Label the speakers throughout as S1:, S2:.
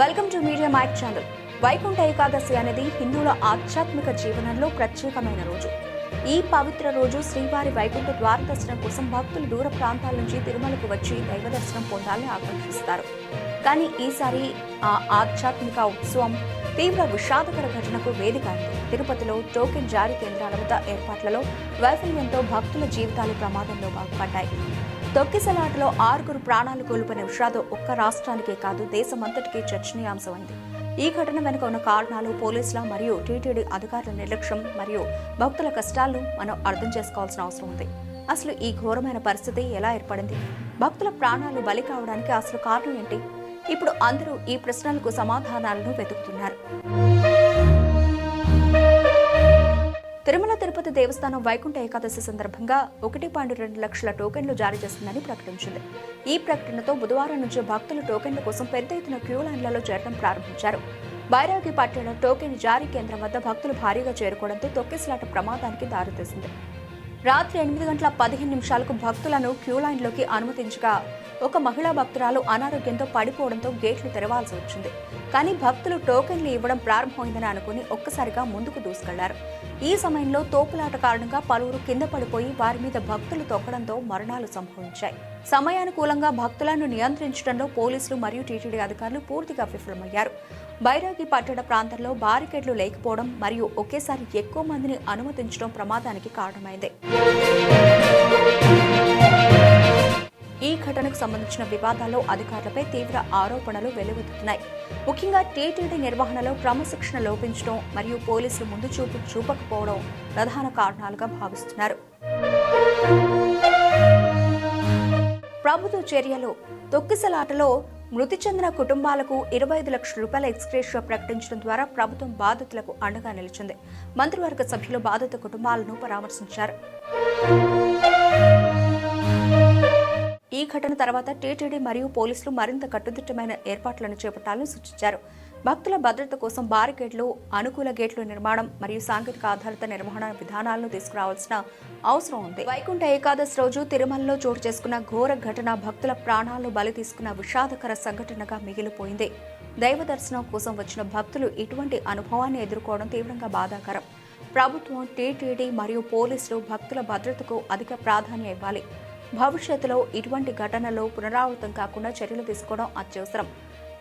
S1: Welcome to Media Mike channel Vaikuntha Ekadashi అనేది హిందువుల ఆధ్యాత్మిక జీవనంలో ప్రత్యేకమైన రోజు. ఈ పవిత్ర రోజు శ్రీవారి వైకుంఠ ద్వార దర్శనం కోసం భక్తులు దూర ప్రాంతాల నుంచి తిరుమలకు వచ్చి దైవ దర్శనం పొందాలని ఆకాంక్షిస్తారు. కానీ ఈసారి ఆ ఆధ్యాత్మిక ఉత్సవం తీవ్ర విషాదకర ఘటనకు వేదిక అయింది తిరుపతిలో టోకెన్ జారీ కేంద్రాల వద్ద ఏర్పాట్లలో వైఫల్యంతో భక్తుల జీవితాలు ప్రమాదంలో బాగుపడ్డాయి తొక్కిసలాటలో ఆరుగురు ప్రాణాలు కోల్పోయిన విషాదం ఒక్క రాష్ట్రానికే కాదు దేశమంతటికీ చర్చనీయాంశమైంది. ఈ ఘటన వెనుక ఉన్న కారణాలు పోలీసుల మరియు టీటీడీ అధికారుల నిర్లక్ష్యం మరియు భక్తుల కష్టాలను మనం అర్థం చేసుకోవాల్సిన అవసరం ఉంది. అసలు ఈ ఘోరమైన పరిస్థితి ఎలా ఏర్పడింది? భక్తుల ప్రాణాలు బలి కావడానికి అసలు కారణం ఏంటి? ఇప్పుడు అందరూ ఈ ప్రశ్నలకు సమాధానాలను వెతుకుతున్నారు. తిరుమల తిరుపతి దేవస్థానం వైకుంఠ ఏకాదశి సందర్భంగా ఒకటి పాయింట్ రెండు లక్షల టోకెన్లు జారీ చేస్తుందని ప్రకటించింది. ఈ ప్రకటనతో బుధవారం నుంచి భక్తులు టోకెన్ల కోసం పెద్ద ఎత్తున క్యూ లైన్లలో చేరడం ప్రారంభించారు. బైరాగి పట్టణ టోకెన్ జారీ కేంద్రం వద్ద భక్తులు భారీగా చేరుకోవడంతో తొక్కిసలాట ప్రమాదానికి దారితీసింది. రాత్రి ఎనిమిది గంటల పదిహేను నిమిషాలకు భక్తులను క్యూ లైన్లోకి అనుమతించగా ఒక మహిళా భక్తురాలు అనారోగ్యంతో పడిపోవడంతో గేట్లు తెరవాల్సి వచ్చింది. కానీ భక్తులు టోకెన్లు ఇవ్వడం ప్రారంభమైందని అనుకుని ఒక్కసారిగా ముందుకు దూసుకెళ్ళారు. ఈ సమయంలో తోపులాట కారణంగా పలువురు కింద పడిపోయి వారి మీద భక్తులు తొక్కడంతో మరణాలు సంభవించాయి. సమయానుకూలంగా భక్తులను నియంత్రించడంలో పోలీసులు మరియు టీటీడీ అధికారులు పూర్తిగా విఫలమయ్యారు. బైరాగి పట్టణ ప్రాంతంలో బారికేడ్లు లేకపోవడం మరియు ఒకేసారి ఎక్కువ మందిని అనుమతించడం ప్రమాదానికి కారణమైంది. ఈ ఘటనకు సంబంధించిన వివాదాల్లో అధికారులపై తీవ్ర ఆరోపణలు వెలువెత్తుతున్నాయి. ముఖ్యంగా టీటీడీ నిర్వహణలో క్రమశిక్షణ లోపించడం మరియు పోలీసులు ముందు చూపు చూపకపోవడం ప్రధాన కారణాలుగా భావిస్తున్నారు. ప్రభుత్వ చర్యలు. తొక్కిసలాటలో మృతి చెందిన కుటుంబాలకు ఇరవై ఐదు లక్షల రూపాయల ఎక్స్గ్రేషియా ప్రకటించడం ద్వారా ప్రభుత్వం బాధితులకు అండగా నిలిచింది. మంత్రివర్గ సభ్యులు బాధిత కుటుంబాలను పరామర్శించారు. ఈ ఘటన తర్వాత టీటీడీ మరియు పోలీసులు మరింత కట్టుదిట్టమైన ఏర్పాట్లను చేపట్టాలని సూచించారు. భక్తుల భద్రత కోసం బారికేడ్లు అనుకూల గేట్లు నిర్మాణం మరియు సాంకేతిక ఆధారిత నిర్వహణ విధానాలను తీసుకురావాల్సిన అవసరం ఉంది. వైకుంఠ ఏకాదశి రోజు తిరుమలలో చోటు చేసుకున్న ఘోర ఘటన భక్తుల ప్రాణాలను బలి తీసుకున్న విషాదకర సంఘటనగా మిగిలిపోయింది. దైవ దర్శనం కోసం వచ్చిన భక్తులు ఇటువంటి అనుభవాన్ని ఎదుర్కోవడం తీవ్రంగా బాధాకరం. ప్రభుత్వం టీటీడీ మరియు పోలీసులు భక్తుల భద్రతకు అధిక ప్రాధాన్యం ఇవ్వాలి. భవిష్యత్తులో ఇటువంటి ఘటనలు పునరావృతం కాకుండా చర్యలు తీసుకోవడం అత్యవసరం.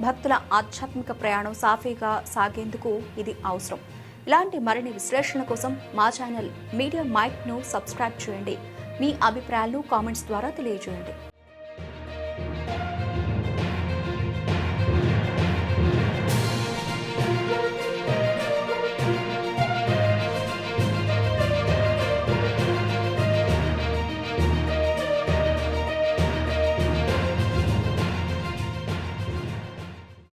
S1: భక్తుల ఆధ్యాత్మిక ప్రయాణం సాఫీగా సాగేందుకు ఇది అవసరం. ఇలాంటి మరిన్ని విశ్లేషణ కోసం మా ఛానల్ మీడియా మైక్ను సబ్స్క్రైబ్ చేయండి. మీ అభిప్రాయాలు కామెంట్స్ ద్వారా తెలియజేయండి.